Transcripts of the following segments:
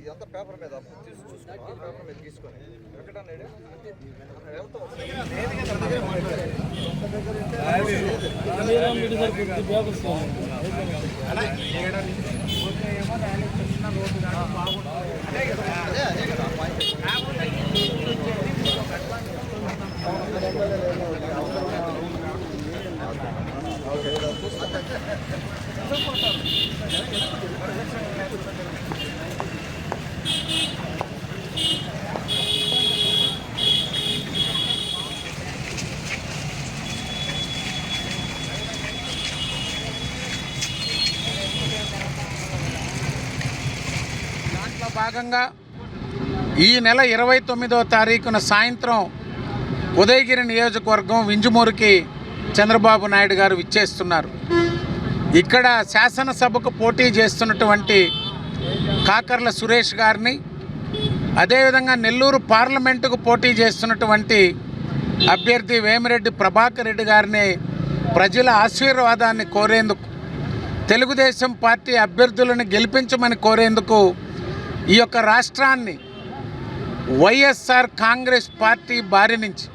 ఇదంతా పేపర్ మీద తీసి చూసుకున్నా పేపర్ మీద తీసుకొని? అక్కడ వెళ్తాం అదే అదే కదా భాగంగా ఈ నెల ఇరవై తొమ్మిదో తారీఖున సాయంత్రం ఉదయగిరి నియోజకవర్గం వింజమూరుకి చంద్రబాబు నాయుడు గారు విచ్చేస్తున్నారు. ఇక్కడ శాసనసభకు పోటీ చేస్తున్నటువంటి కాకర్ల సురేష్ గారిని అదేవిధంగా నెల్లూరు పార్లమెంటుకు పోటీ చేస్తున్నటువంటి అభ్యర్థి వేమిరెడ్డి ప్రభాకర్ రెడ్డి గారిని ప్రజల ఆశీర్వాదాన్ని కోరేందుకు తెలుగుదేశం పార్టీ అభ్యర్థులను గెలిపించమని కోరేందుకు ఈ యొక్క రాష్ట్రాన్ని వైఎస్ఆర్ కాంగ్రెస్ పార్టీ బారి నుంచి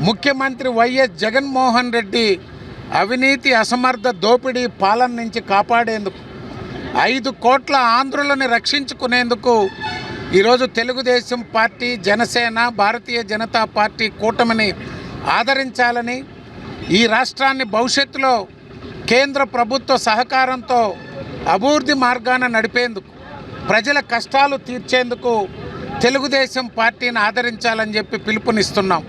ముఖ్యమంత్రి వైఎస్ జగన్మోహన్ రెడ్డి అవినీతి అసమర్థ దోపిడీ పాలన నుంచి కాపాడేందుకు ఐదు కోట్ల ఆంధ్రులను రక్షించుకునేందుకు ఈరోజు తెలుగుదేశం పార్టీ జనసేన భారతీయ జనతా పార్టీ కూటమిని ఆదరించాలని ఈ రాష్ట్రాన్ని భవిష్యత్తులో కేంద్ర ప్రభుత్వ సహకారంతో అభివృద్ధి మార్గాన నడిపేందుకు ప్రజల కష్టాలు తీర్చేందుకు తెలుగుదేశం పార్టీని ఆదరించాలని చెప్పి పిలుపునిస్తున్నాం.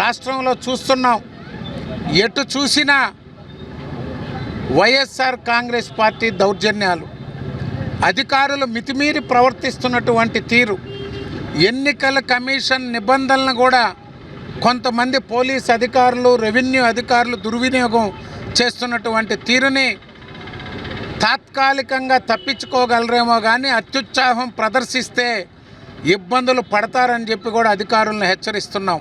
రాష్ట్రంలో చూస్తున్నాం. ఎటు చూసినా వైఎస్ఆర్ కాంగ్రెస్ పార్టీ దౌర్జన్యాలు. అధికారులు మితిమీరి ప్రవర్తిస్తున్నటువంటి తీరు. ఎన్నికల కమిషన్ నిబంధనలను కూడా కొంతమంది పోలీస్ అధికారులు రెవెన్యూ అధికారులు దుర్వినియోగం చేస్తున్నటువంటి తీరుని తాత్కాలికంగా తప్పించుకోగలరేమో కానీ అత్యుత్సాహం ప్రదర్శిస్తే ఇబ్బందులు పడతారని చెప్పి కూడా అధికారులను హెచ్చరిస్తున్నాం.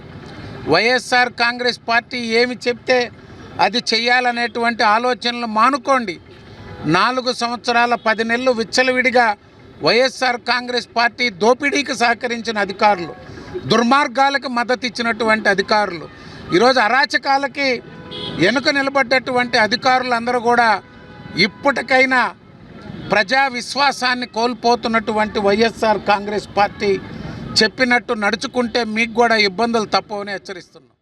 వైఎస్ఆర్ కాంగ్రెస్ పార్టీ ఏమి చెప్తే అది చెయ్యాలనేటువంటి ఆలోచనలు మానుకోండి. నాలుగు సంవత్సరాల పది నెలలు విచ్చలవిడిగా వైఎస్ఆర్ కాంగ్రెస్ పార్టీ దోపిడీకి సహకరించిన అధికారులు దుర్మార్గాలకు మద్దతు ఇచ్చినటువంటి అధికారులు ఈరోజు అరాచకాలకి వెనుక నిలబడ్డటువంటి అధికారులందరూ కూడా ఇప్పటికైనా ప్రజా విశ్వాసాన్ని కోల్పోతున్నటువంటి వైఎస్ఆర్ కాంగ్రెస్ పార్టీ చెప్పినట్టు నడుచుకుంటే మీకు కూడా ఇబ్బందులు తప్పవని హెచ్చరిస్తున్నాం.